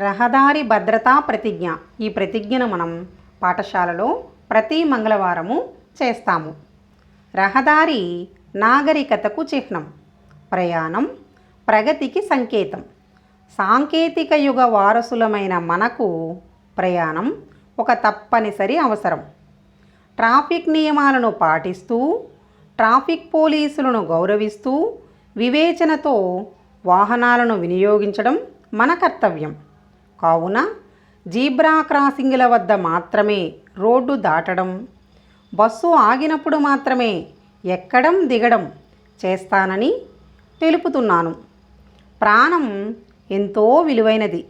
రహదారి భద్రతా ప్రతిజ్ఞ. ఈ ప్రతిజ్ఞను మనం పాఠశాలలో ప్రతి మంగళవారము చేస్తాము. రహదారి నాగరికతకు చిహ్నం. ప్రయాణం ప్రగతికి సంకేతం. సాంకేతిక యుగ వారసులమైన మనకు ప్రయాణం ఒక తప్పనిసరి అవసరం. ట్రాఫిక్ నియమాలను పాటిస్తూ ట్రాఫిక్ పోలీసులను గౌరవిస్తూ వివేచనతో వాహనాలను వినియోగించడం మన కర్తవ్యం. కావున జీబ్రా క్రాసింగ్ల వద్ద మాత్రమే రోడ్డు దాటడం బస్సు ఆగినప్పుడు మాత్రమే ఎక్కడం దిగడం చేస్తానని తెలుపుతున్నాను. ప్రాణం ఎంతో విలువైనది.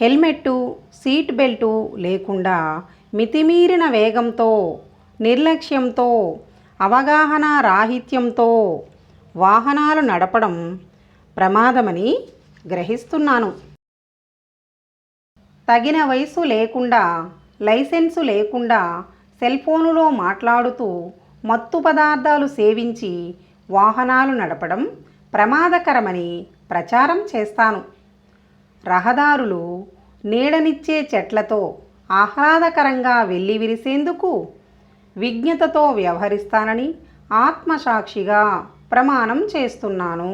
హెల్మెట్టు సీట్ బెల్టు లేకుండా మితిమీరిన వేగంతో నిర్లక్ష్యంతో అవగాహన రాహిత్యంతో వాహనాలు నడపడం ప్రమాదమని గ్రహిస్తున్నాను. తగిన వయసు లేకుండా లైసెన్సు లేకుండా సెల్ ఫోనులో మాట్లాడుతూ మత్తు పదార్థాలు సేవించి వాహనాలు నడపడం ప్రమాదకరమని ప్రచారం చేస్తాను. రహదారులు నీడనిచ్చే చెట్లతో ఆహ్లాదకరంగా వెళ్ళి విరిసేందుకు విజ్ఞతతో వ్యవహరిస్తానని ఆత్మసాక్షిగా ప్రమాణం చేస్తున్నాను.